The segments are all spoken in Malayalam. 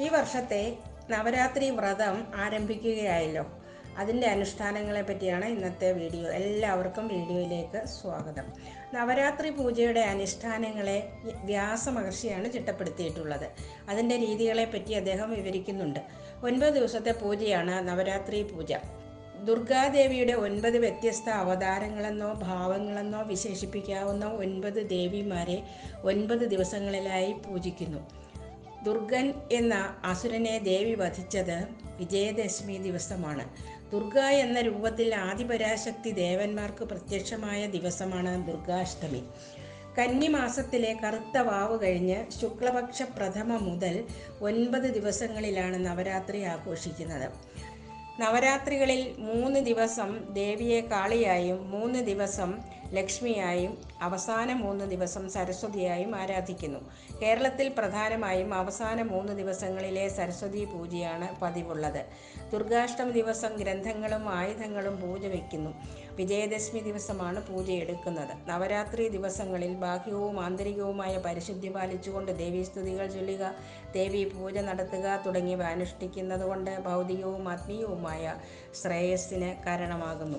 ഈ വർഷത്തെ നവരാത്രി വ്രതം ആരംഭിക്കുകയായല്ലോ. അതിന്റെ അനുഷ്ഠാനങ്ങളെ പറ്റിയാണ് ഇന്നത്തെ വീഡിയോ. എല്ലാവർക്കും വീഡിയോയിലേക്ക് സ്വാഗതം. നവരാത്രി പൂജയുടെ അനുഷ്ഠാനങ്ങളെ വ്യാസ മഹർഷിയാണ് ചിട്ടപ്പെടുത്തിയിട്ടുള്ളത്. അതിന്റെ രീതികളെ പറ്റി അദ്ദേഹം വിവരിക്കുന്നുണ്ട്. ഒൻപത് ദിവസത്തെ പൂജയാണ് നവരാത്രി പൂജ. ദുർഗാദേവിയുടെ ഒൻപത് വ്യത്യസ്ത അവതാരങ്ങളെന്നോ ഭാവങ്ങളെന്നോ വിശേഷിപ്പിക്കാവുന്ന ഒൻപത് ദേവിമാരെ ഒൻപത് ദിവസങ്ങളിലായി പൂജിക്കുന്നു. ദുർഗൻ എന്ന അസുരനെ ദേവി വധിച്ചത് വിജയദശമി ദിവസമാണ്. ദുർഗ എന്ന രൂപത്തിൽ ആദിപരാശക്തി ദേവന്മാർക്ക് പ്രത്യക്ഷമായ ദിവസമാണ് ദുർഗാഷ്ടമി. കന്നിമാസത്തിലെ കറുത്ത വാവ് കഴിഞ്ഞ് ശുക്ലപക്ഷ പ്രഥമ മുതൽ ഒൻപത് ദിവസങ്ങളിലാണ് നവരാത്രി ആഘോഷിക്കുന്നത്. നവരാത്രികളിൽ മൂന്ന് ദിവസം ദേവിയെ കാളിയായും മൂന്ന് ദിവസം ലക്ഷ്മിയായും അവസാന മൂന്ന് ദിവസം സരസ്വതിയായും ആരാധിക്കുന്നു. കേരളത്തിൽ പ്രധാനമായും അവസാന മൂന്ന് ദിവസങ്ങളിലെ സരസ്വതി പൂജയാണ് പതിവുള്ളത്. ദുർഗാഷ്ടമി ദിവസം ഗ്രന്ഥങ്ങളും ആയുധങ്ങളും പൂജ വയ്ക്കുന്നു. വിജയദശമി ദിവസമാണ് പൂജ എടുക്കുന്നത്. നവരാത്രി ദിവസങ്ങളിൽ ബാഹ്യവും ആന്തരികവുമായ പരിശുദ്ധി പാലിച്ചുകൊണ്ട് ദേവീസ്തുതികൾ ചൊല്ലുക ദേവി പൂജ നടത്തുക തുടങ്ങിയവ അനുഷ്ഠിക്കുന്നതുകൊണ്ട് ഭൗതികവും ആത്മീയവുമായ ശ്രേയസ്സിന് കാരണമാകുന്നു.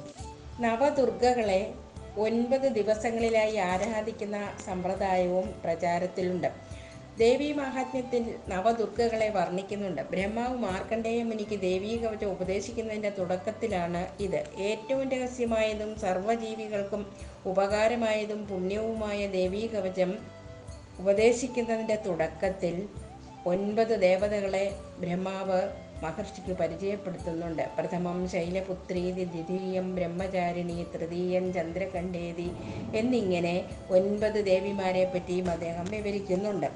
നവദുർഗകളെ ഒൻപത് ദിവസങ്ങളിലായി ആരാധിക്കുന്ന സമ്പ്രദായവും പ്രചാരത്തിലുണ്ട്. ദേവീ മാഹാത്മ്യത്തിൽ നവദുർഗകളെ വർണിക്കുന്നുണ്ട്. ബ്രഹ്മാവ് മാർക്കണ്ഡേയ മുനിക്ക് ദേവീ കവചം ഉപദേശിക്കുന്നതിന്റെ തുടക്കത്തിലാണ് ഇത്. ഏറ്റവും രഹസ്യമായതും സർവജീവികൾക്കും ഉപകാരമായതും പുണ്യവുമായ ദേവീ കവചം ഉപദേശിക്കുന്നതിന്റെ തുടക്കത്തിൽ ഒൻപത് ദേവതകളെ ബ്രഹ്മാവ് മഹർഷിക്ക് പരിചയപ്പെടുത്തുന്നുണ്ട്. പ്രഥമം ശൈലപുത്രീതി ദ്വിതീയം ബ്രഹ്മചാരിണി തൃതീയം ചന്ദ്രകണ്ഠേതി എന്നിങ്ങനെ ഒൻപത് ദേവിമാരെ പറ്റിയും അദ്ദേഹം വിവരിക്കുന്നുണ്ട്.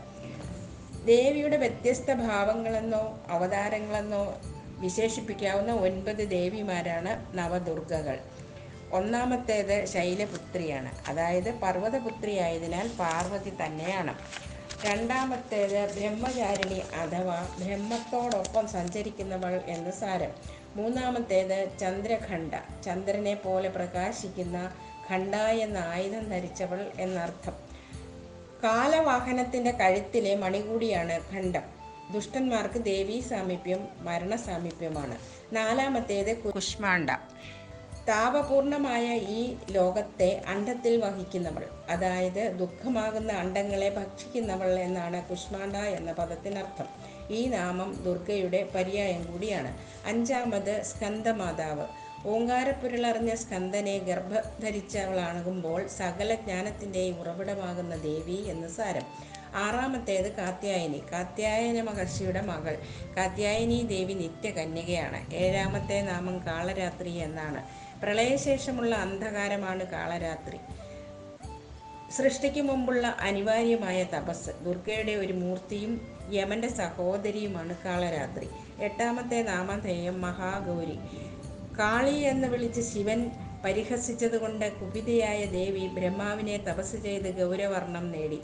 ദേവിയുടെ വ്യത്യസ്ത ഭാവങ്ങളെന്നോ അവതാരങ്ങളെന്നോ വിശേഷിപ്പിക്കാവുന്ന ഒൻപത് ദേവിമാരാണ് നവദുർഗകൾ. ഒന്നാമത്തേത് ശൈലപുത്രിയാണ്. അതായത് പർവതപുത്രിയായതിനാൽ പാർവതി തന്നെയാണ്. രണ്ടാമത്തേത് ബ്രഹ്മചാരിണി അഥവാ ബ്രഹ്മത്തോടൊപ്പം സഞ്ചരിക്കുന്നവൾ എന്ന് സാരം. മൂന്നാമത്തേത് ചന്ദ്രഖണ്ഡ. ചന്ദ്രനെ പോലെ പ്രകാശിക്കുന്ന ഖണ്ഡ എന്ന ആയുധം ധരിച്ചവൾ എന്നർത്ഥം. കാലവാഹനത്തിന്റെ കഴുത്തിലെ മണികൂടിയാണ് ഖണ്ഡം. ദുഷ്ടന്മാർക്ക് ദേവീ സാമീപ്യം മരണസാമീപ്യമാണ്. നാലാമത്തേത് കുഷ്മാണ്ഡ. താപപൂർണമായ ഈ ലോകത്തെ അണ്ടത്തിൽ വഹിക്കുന്നവൾ. അതായത് ദുഃഖമാകുന്ന അണ്ടങ്ങളെ ഭക്ഷിക്കുന്നവൾ എന്നാണ് കുഷ്മാണ്ട എന്ന പദത്തിനർത്ഥം. ഈ നാമം ദുർഗയുടെ പര്യായം കൂടിയാണ്. അഞ്ചാമത് സ്കന്ദമാതാവ് ഓങ്കാരപ്പുരളറിഞ്ഞ സ്കന്ദനെ ഗർഭധരിച്ചവളാകുമ്പോൾ സകല ജ്ഞാനത്തിന്റെയും ഉറവിടമാകുന്ന ദേവി എന്ന് സാരം. ആറാമത്തേത് കാത്യായനി. കാത്യായന മഹർഷിയുടെ മകൾ. കാത്യായനി ദേവി നിത്യകന്യകയാണ്. ഏഴാമത്തെ നാമം കാളരാത്രി എന്നാണ്. പ്രളയശേഷമുള്ള അന്ധകാരമാണ് കാളരാത്രി. സൃഷ്ടിക്ക് മുമ്പുള്ള അനിവാര്യമായ തപസ്. ദുർഗയുടെ ഒരു മൂർത്തിയും യമന്റെ സഹോദരിയുമാണ് കാളരാത്രി. എട്ടാമത്തെ നാമധേയം മഹാഗൗരി. കാളി എന്ന് വിളിച്ച് ശിവൻ പരിഹസിച്ചതുകൊണ്ട് കുപിതയായ ദേവി ബ്രഹ്മാവിനെ തപസ് ചെയ്ത് ഗൗരവർണം നേടി.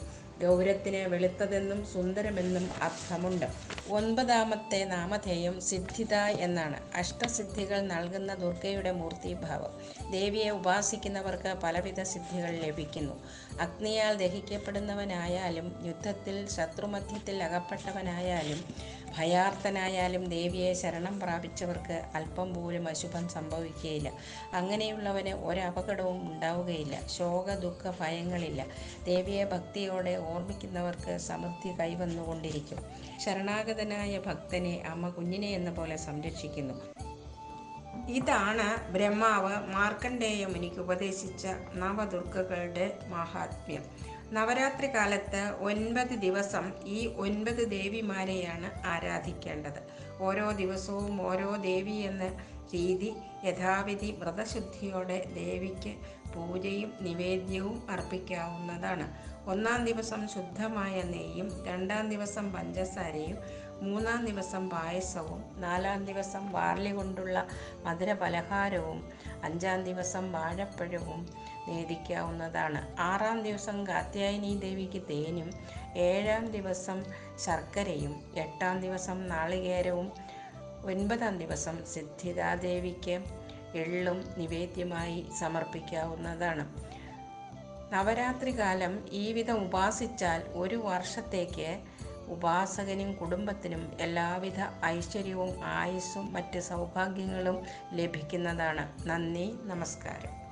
ഗൗരത്തിന് വെളുത്തതെന്നും സുന്ദരമെന്നും അർത്ഥമുണ്ട്. ഒൻപതാമത്തെ നാമധേയം സിദ്ധിത എന്നാണ്. അഷ്ടസിദ്ധികൾ നൽകുന്ന ദുർഗയുടെ മൂർത്തിഭാവം. ദേവിയെ ഉപാസിക്കുന്നവർക്ക് പലവിധ സിദ്ധികൾ ലഭിക്കുന്നു. അഗ്നിയാൽ ദഹിക്കപ്പെടുന്നവനായാലും യുദ്ധത്തിൽ ശത്രുമധ്യത്തിൽ അകപ്പെട്ടവനായാലും ഭയാർത്ഥനായാലും ദേവിയെ ശരണം പ്രാപിച്ചവർക്ക് അല്പം പോലും അശുഭം സംഭവിക്കുകയില്ല. അങ്ങനെയുള്ളവന് ഒരപകടവും ഉണ്ടാവുകയില്ല. ശോക ദുഃഖ ഭയങ്ങളില്ല. ദേവിയെ ഭക്തിയോടെ ഓർമ്മിക്കുന്നവർക്ക് സമൃദ്ധി കൈവന്നുകൊണ്ടിരിക്കും. ശരണാഗതനായ ഭക്തനെ അമ്മ കുഞ്ഞിനെ എന്ന പോലെ സംരക്ഷിക്കുന്നു. ഇതാണ് ബ്രഹ്മാവ് മാർക്കണ്ഡേയ മുനിക്ക് ഉപദേശിച്ച നവദുർഗകളുടെ മഹാത്മ്യം. നവരാത്രി കാലത്ത് ഒൻപത് ദിവസം ഈ ഒൻപത് ദേവിമാരെയാണ് ആരാധിക്കേണ്ടത്. ഓരോ ദിവസവും ഓരോ ദേവി എന്ന രീതി യഥാവിധി വ്രതശുദ്ധിയോടെ ദേവിക്ക് പൂജയും നിവേദ്യവും അർപ്പിക്കാവുന്നതാണ്. ഒന്നാം ദിവസം ശുദ്ധമായ നെയ്യും രണ്ടാം ദിവസം പഞ്ചസാരയും മൂന്നാം ദിവസം പായസവും നാലാം ദിവസം ബാർലി കൊണ്ടുള്ള മധുര പലഹാരവും അഞ്ചാം ദിവസം വാഴപ്പഴവും നേദിക്കാവുന്നതാണ്. ആറാം ദിവസം കാത്യായനി ദേവിക്ക് തേനും ഏഴാം ദിവസം ശർക്കരയും എട്ടാം ദിവസം നാളികേരവും ഒൻപതാം ദിവസം സിദ്ധിതാദേവിക്ക് എള്ളും നിവേദ്യമായി സമർപ്പിക്കാവുന്നതാണ്. നവരാത്രി കാലം ഈ വിധം ഉപാസിച്ചാൽ ഒരു വർഷത്തേക്ക് ഉപാസകനും കുടുംബത്തിനും എല്ലാവിധ ഐശ്വര്യവും ആയുസ്സും മറ്റ് സൗഭാഗ്യങ്ങളും ലഭിക്കുന്നതാണ്. നന്ദി നമസ്കാരം.